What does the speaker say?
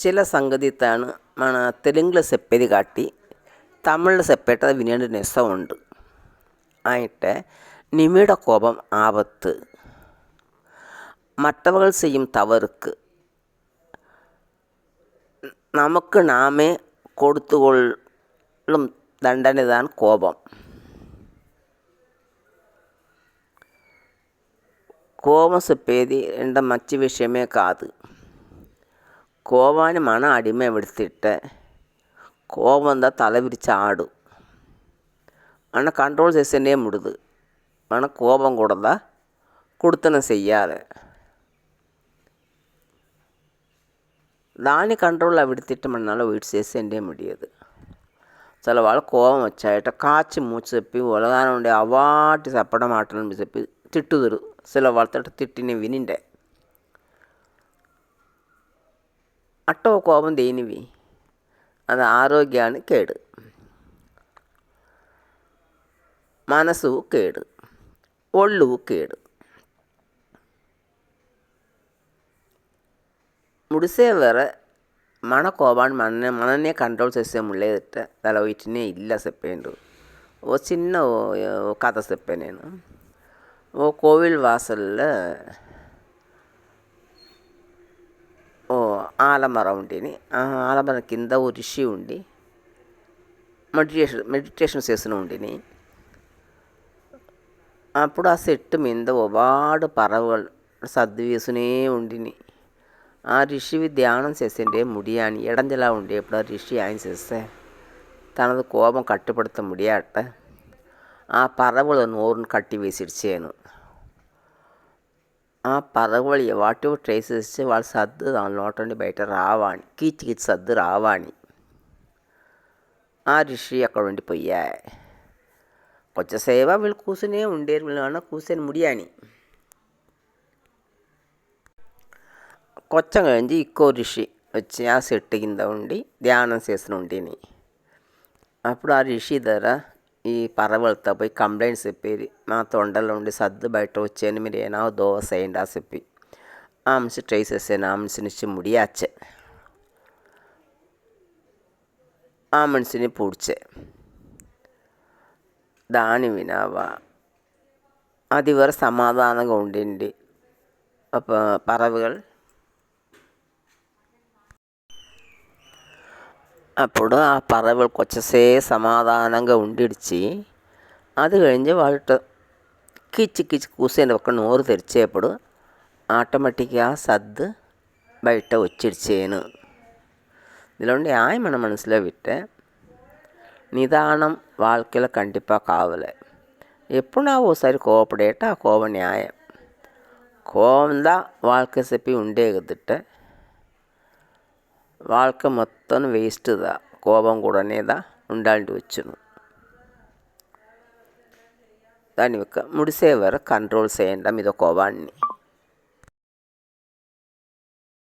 చిల సంగతితాను మన తెలుగులో చెప్పేది కాట్టి తమిళ్లో చెప్పేట వినేది నెస్స ఉండు ആയിട്ട് നിമിയുടെ കോപം ആപത്ത് മറ്റവകൾ ചെയ്യും തവറുക്ക് നമുക്ക് നാമേ കൊടുത്തുകൊള്ളും దండనిదాన్ కోపం కోపం చెప్పేది రెండ మంచి విషయమే కాదు కోపాన్ని మన అడిమ పెడితే కోపందా తల విరిచి ఆడు మన కంట్రోల్ చేస్తేనే ముడదు మన కోపం కూడా కుడుతనం చెయ్యాలి దాని కంట్రోల్లో విడితిట్టు మన్నాలో వీటి చేసేండే ముడియదు అసలు వాళ్ళ కోపం వచ్చాయట కాచి మూచి చెప్పి ఒలగానే ఉండే అవాటి చెప్పడం మాటలను చెప్పి తిట్టుదురు అసలు వాళ్ళతో తిట్టిని వినిండే అట్టో కోపం దేనివి అది ఆరోగ్యానికి కేడు. మనసు కేడు. ఒళ్ళు కేడు. ముడిసే వర మన కోపాన్ని మననే మననే కంట్రోల్ చేసే ముళ్ళేదట. అలా వీటినే ఇల్ల చెప్పాడు. ఓ చిన్న ఓ కథ చెప్పాను నేను. ఓ ఆలమర ఉండిని ఆ ఆలమరం కింద ఓ రిషి ఉండి మెడిటేషన్ మెడిటేషన్ చేసిన ఉండిని. అప్పుడు ఆ చెట్టు మీద ఒకడు పరవలు సర్దు వేసునే ఉండిని. ఆ రిషివి ధ్యానం చేసిండే ముడియాని ఎడంజలా ఉండే ఇప్పుడు ఆ రిషి ఆయన చేస్తే తనది కోపం కట్టుపడితే ముడియాట. ఆ పరవలు నోరును కట్టి వేసిడిచాను ఆ పరవలు వాటి ట్రేస్ చేస్తే వాళ్ళ సర్దు దాని నోటండి బయట రావాని కీచి కీచి సర్దు రావాని ఆ ఋషి అక్కడ ఉండిపోయా కొంచెంసేపు వీళ్ళు కూర్చునే ఉండేరు వీళ్ళు కూర్చొని ముడియాని కొంచెం കഴിഞ്ഞ് ఇంకో ఋషి వచ్చి ఆ చెట్టు కింద ఉండి ధ్యానం చేసిన ఉండిని అప్పుడు ఆ ఋషి ధర ఈ పరవలతో పోయి కంప్లైంట్స్ చెప్పేది మా తొండలో ఉండి సర్దు బయట వచ్చాను మీరు ఏనా దోవ చేయండి ఆ చెప్పి. ఆ మనిషి ట్రై చేసాను ఆ మనిషి నుంచి ముడియాచే. ఆ మనిషిని పూడ్చే. దాని వినావా. అది వరకు సమాధానంగా ఉండింది. పరవలు అప్పుడు ആ పరవలు కొచ్చేసేపు సమాధానంగా ఉండిడిచి అది കഴിഞ്ഞ് వాట కిచ్ కిచ్ కూసేది ఒక నోరు తెరిచేప్పుడు ఆటోమేటిక్గా సద్దు బయట వచ్చిడిచేను ഇതിലുണ്ട് ആയ്മണം മനസ്സിലാവിട്ട് നിദാനം വാഴ്ക്കയിൽ കണ്ടിപ്പാ കാവൽ. എപ്പോഴാവോ സാരി കോപ്പടേട്ട് ആ കോവ ന്യായം കോവം താ ഉണ്ടേകത്തിട്ട് వాళ్ళకి మొత్తం వేస్ట్దా? కోపం కూడా అనేదా ఉండాలి వచ్చును. దాని యొక్క ముడిసేవారు కంట్రోల్ చేయండి. మీద కోపాన్ని.